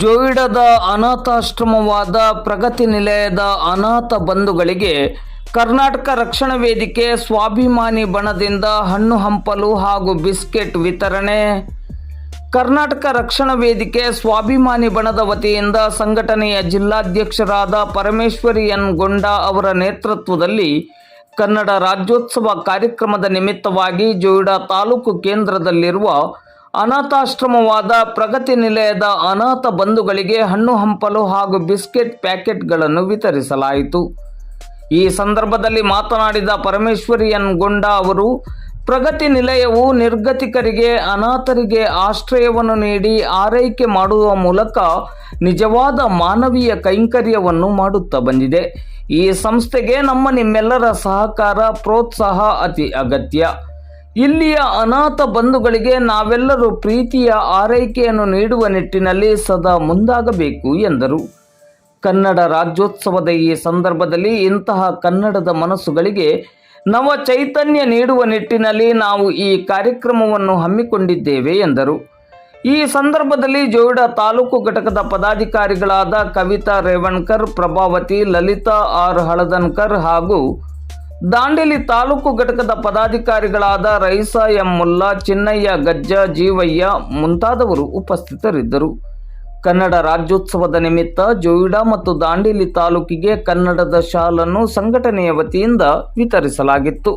ಜೋಯಿಡದ ಅನಾಥಾಶ್ರಮವಾದ ಪ್ರಗತಿ ನಿಲಯದ ಅನಾಥ ಬಂಧುಗಳಿಗೆ ಕರ್ನಾಟಕ ರಕ್ಷಣಾ ವೇದಿಕೆ ಸ್ವಾಭಿಮಾನಿ ಬಣದಿಂದ ಹಣ್ಣು ಹಂಪಲು ಹಾಗೂ ಬಿಸ್ಕೆಟ್ ವಿತರಣೆ. ಕರ್ನಾಟಕ ರಕ್ಷಣಾ ವೇದಿಕೆ ಸ್ವಾಭಿಮಾನಿ ಬಣದ ವತಿಯಿಂದ ಸಂಘಟನೆಯ ಜಿಲ್ಲಾಧ್ಯಕ್ಷರಾದ ಪರಮೇಶ್ವರಿ ಎನ್ ಗೊಂಡ ಅವರ ನೇತೃತ್ವದಲ್ಲಿ ಕನ್ನಡ ರಾಜ್ಯೋತ್ಸವ ಕಾರ್ಯಕ್ರಮದ ನಿಮಿತ್ತವಾಗಿ ಜೋಯಿಡಾ ತಾಲೂಕು ಕೇಂದ್ರದಲ್ಲಿರುವ ಅನಾಥಾಶ್ರಮವಾದ ಪ್ರಗತಿ ನಿಲಯದ ಅನಾಥ ಬಂಧುಗಳಿಗೆ ಹಣ್ಣು ಹಂಪಲು ಹಾಗೂ ಬಿಸ್ಕೆಟ್ ಪ್ಯಾಕೆಟ್ಗಳನ್ನು ವಿತರಿಸಲಾಯಿತು. ಈ ಸಂದರ್ಭದಲ್ಲಿ ಮಾತನಾಡಿದ ಪರಮೇಶ್ವರಿ ಎನ್ ಗೊಂಡ ಅವರು, ಪ್ರಗತಿ ನಿಲಯವು ನಿರ್ಗತಿಕರಿಗೆ, ಅನಾಥರಿಗೆ ಆಶ್ರಯವನ್ನು ನೀಡಿ ಆರೈಕೆ ಮಾಡುವ ಮೂಲಕ ನಿಜವಾದ ಮಾನವೀಯ ಕೈಂಕರ್ಯವನ್ನು ಮಾಡುತ್ತಾ ಬಂದಿದೆ. ಈ ಸಂಸ್ಥೆಗೆ ನಮ್ಮ ನಿಮ್ಮೆಲ್ಲರ ಸಹಕಾರ, ಪ್ರೋತ್ಸಾಹ ಅತಿ ಅಗತ್ಯ. ಇಲ್ಲಿಯ ಅನಾಥ ಬಂಧುಗಳಿಗೆ ನಾವೆಲ್ಲರೂ ಪ್ರೀತಿಯ ಆರೈಕೆಯನ್ನು ನೀಡುವ ನಿಟ್ಟಿನಲ್ಲಿ ಸದಾ ಮುಂದಾಗಬೇಕು ಎಂದರು. ಕನ್ನಡ ರಾಜ್ಯೋತ್ಸವದ ಈ ಸಂದರ್ಭದಲ್ಲಿ ಇಂತಹ ಕನ್ನಡದ ಮನಸ್ಸುಗಳಿಗೆ ನವ ಚೈತನ್ಯ ನೀಡುವ ನಿಟ್ಟಿನಲ್ಲಿ ನಾವು ಈ ಕಾರ್ಯಕ್ರಮವನ್ನು ಹಮ್ಮಿಕೊಂಡಿದ್ದೇವೆ ಎಂದರು. ಈ ಸಂದರ್ಭದಲ್ಲಿ ಜೋಯಿಡಾ ತಾಲೂಕು ಘಟಕದ ಪದಾಧಿಕಾರಿಗಳಾದ ಕವಿತಾ ರೇವಣ್ಕರ್, ಪ್ರಭಾವತಿ, ಲಲಿತಾ ಆರ್ ಹಳದನ್ಕರ್ ಹಾಗೂ ದಾಂಡೇಲಿ ತಾಲೂಕು ಘಟಕದ ಪದಾಧಿಕಾರಿಗಳಾದ ರೈಸಾ ಎಂ ಮುಲ್ಲಾ, ಚಿನ್ನಯ್ಯ ಗಜ್ಜ, ಜೀವಯ್ಯ ಮುಂತಾದವರು ಉಪಸ್ಥಿತರಿದ್ದರು. ಕನ್ನಡ ರಾಜ್ಯೋತ್ಸವದ ನಿಮಿತ್ತ ಜೋಯಿಡಾ ಮತ್ತು ದಾಂಡೇಲಿ ತಾಲೂಕಿಗೆ ಕನ್ನಡದ ಶಾಲನ್ನು ಸಂಘಟನೆಯ ವತಿಯಿಂದ ವಿತರಿಸಲಾಗಿತ್ತು.